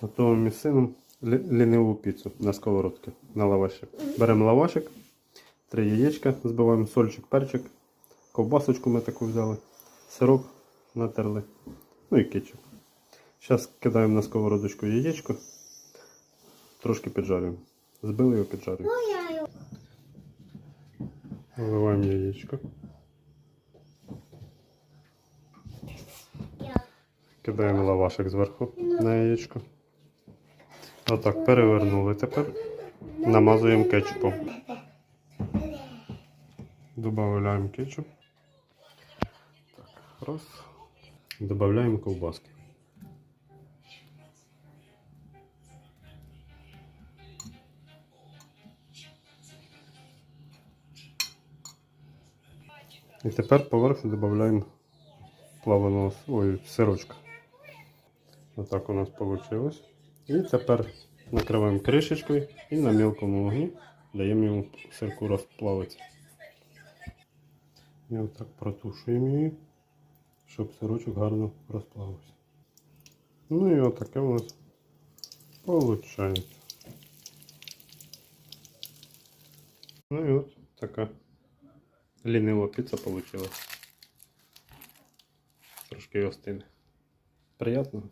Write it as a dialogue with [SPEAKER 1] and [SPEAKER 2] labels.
[SPEAKER 1] Готуємо із сином лі- ліниву піцу на сковородці, на лавашик. Беремо лавашик, три яєчка, збиваємо сольчик, перчик, ковбасочку ми таку взяли, сирок натерли, ну і кетчуп. Зараз кидаємо на сковородочку яєчко, трошки піджарюємо. Збили його, піджарюємо. Виливаємо яєчко, кидаємо лавашик зверху на яєчко. Отак перевернули тепер. Намазуємо кетчупом. Добавляємо кетчуп. Так, раз. Добавляємо ковбаски. І тепер поверху додаємо плаваного ой, сирочка. Отак у нас вийшло. І тепер накриваємо кришечкою і на мілкому вогні даємо йому сирку розплавитися. І отак протушуємо її, щоб сирочок гарно розплавився. Ну і отаке у нас виходить. Ну і от така лінива піца вийшла. Трошки остине. Приятного.